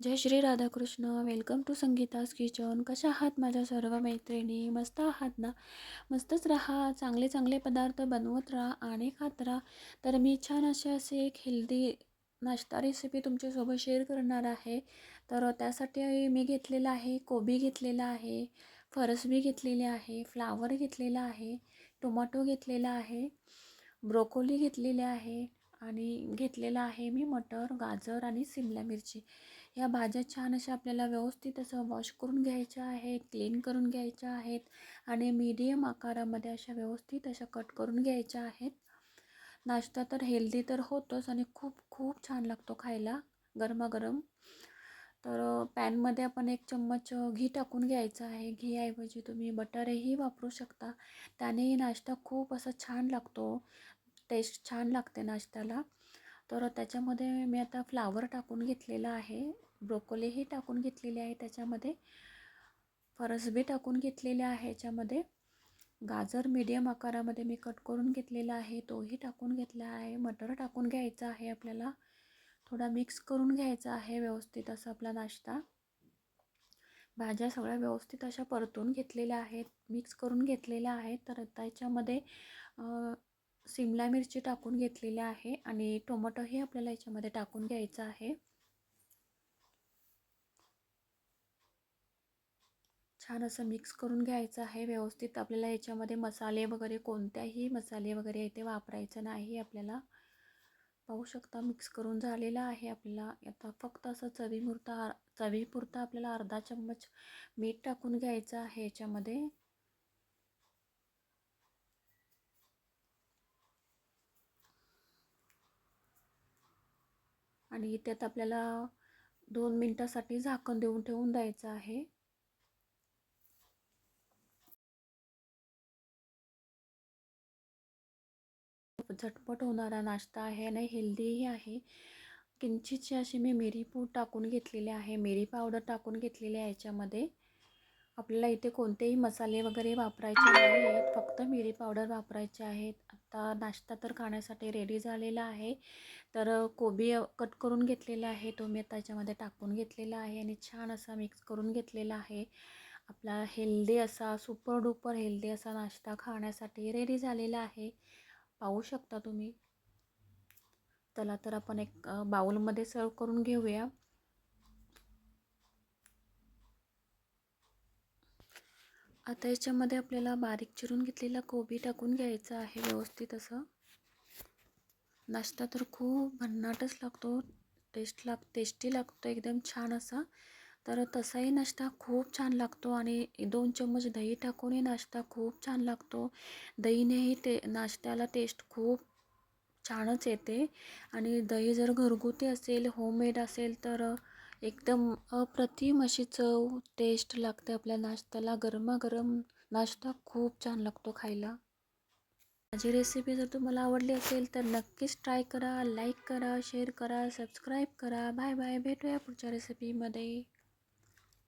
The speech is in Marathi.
Jai Shri Radhakrishna. Welcome to Sangeeta's kitchen कशा आहात माझ्या सर्व मैत्रिणी? मस्त आहात ना? मस्तच राहा. चांगले चांगले पदार्थ बनवत राहा आणि खात राहा. तर मी छान असे असे एक हेल्दी नाश्ता रेसिपी तुमच्यासोबत शेअर करणार आहे. तर त्यासाठी मी घेतलेला आहे कोबी घेतलेला आहे फरसबी घेतलेली आहे फ्लावर घेतलेला आहे टोमॅटो घेतलेला आहे ब्रोकोली घेतलेली आहे आणि घेतलेला आहे मी मटर गाजर आणि सिमला मिरची. या भाज्या छान अशा आपल्याला व्यवस्थित असं वॉश करून घ्यायच्या आहेत क्लीन करून घ्यायच्या आहेत आणि मीडियम आकारामध्ये अशा व्यवस्थित अशा कट करून घ्यायच्या आहेत. नाश्ता तर हेल्दी तर होतोच आणि खूप खूप छान लागतो खायला गरमागरम. तर पॅनमध्ये आपण एक चम्मच घी टाकून घ्यायचं आहे. घीऐवजी तुम्ही बटरही वापरू शकता. त्यानेही नाश्ता खूप असा छान लागतो टेस्ट छान लागते नाश्त्याला. तर त्याच्यामध्ये मी आता फ्लावर टाकून घेतलेला आहे. ब्रोकोलीही टाकून घेतलेली आहे त्याच्यामध्ये. फरसबी टाकून घेतलेली आहे याच्यामध्ये. गाजर मीडियम आकारामध्ये मी कट करून घेतलेला आहे. तोही टाकून घेतला आहे. मटर टाकून घ्यायचा आहे आपल्याला. थोडा मिक्स करून घ्यायचा आहे व्यवस्थित असा आपला नाश्ता. भाज्या सगळ्या व्यवस्थित अशा परतून घेतलेल्या आहेत. मिक्स करून घेतलेल्या आहेत. तर त्याच्यामध्ये सिमला मिरची टाकून घेतलेली आहे आणि टोमॅटोही आपल्याला याच्यामध्ये टाकून घ्यायचं आहे. छान असं मिक्स करून घ्यायचं आहे. व्यवस्थित आपल्याला याच्यामध्ये मसाले वगैरे कोणत्याही मसाले वगैरे इथे वापरायचं नाही आपल्याला. पाहू शकता मिक्स करून झालेलं आहे आपल्याला. आता फक्त असं चवीपुरता चवीपुरता आपल्याला अर्धा चम्मच मीठ टाकून घ्यायचं आहे याच्यामध्ये. आणि त्यात आपल्याला दोन मिनटासाठी झाकण देऊन ठेवून द्यायचं आहे. झटपट होणारा नाश्ता आहे आणि हेल्दीही आहे. किंचितशी अशी मी मिरी पूड टाकून घेतलेली आहे. मिरी पावडर टाकून घेतलेली आहे याच्यामध्ये. आपल्याला इथे कोणतेही मसाले वगैरे वापरायचे नाही आहेत फक्त मिरी पावडर वापरायचे आहेत. आता नाश्ता तर खाण्यासाठी रेडी झालेला आहे. तर कोबी कट करून घेतलेला आहे. तो मी त्याच्यामध्ये टाकून घेतलेला आहे आणि छान असा मिक्स करून घेतलेला आहे. आपला हेल्दी असा सुपर डुपर हेल्दी असा नाश्ता खाण्यासाठी रेडी झालेला आहे. पाहू शकता तुम्ही. चला तर आपण एक बाऊलमध्ये सर्व करून घेऊया. आता याच्यामध्ये आपल्याला बारीक चिरून घेतलेला कोबी टाकून घ्यायचा आहे व्यवस्थित असं. नाश्ता तर खूप भन्नाटच लागतो. टेस्ट लाग टेस्टी लागतो एकदम छान असा. तर तसाही नाश्ता खूप छान लागतो आणि दोन चम्मच दही टाकूनही नाश्ता खूप छान लागतो. दहीनेही ते नाश्त्याला टेस्ट खूप छानच येते. आणि दही जर घरगुती असेल होममेड असेल तर एकदम अप्रतिम अशी चव टेस्ट लागते आपल्या नाश्त्याला. गरमागरम नाश्ता खूप छान लागतो खायला. माझी रेसिपी जर तुम्हाला आवडली असेल तर नक्कीच ट्राय करा लाईक करा शेअर करा सबस्क्राईब करा. बाय बाय भेटूया पुढच्या रेसिपीमध्ये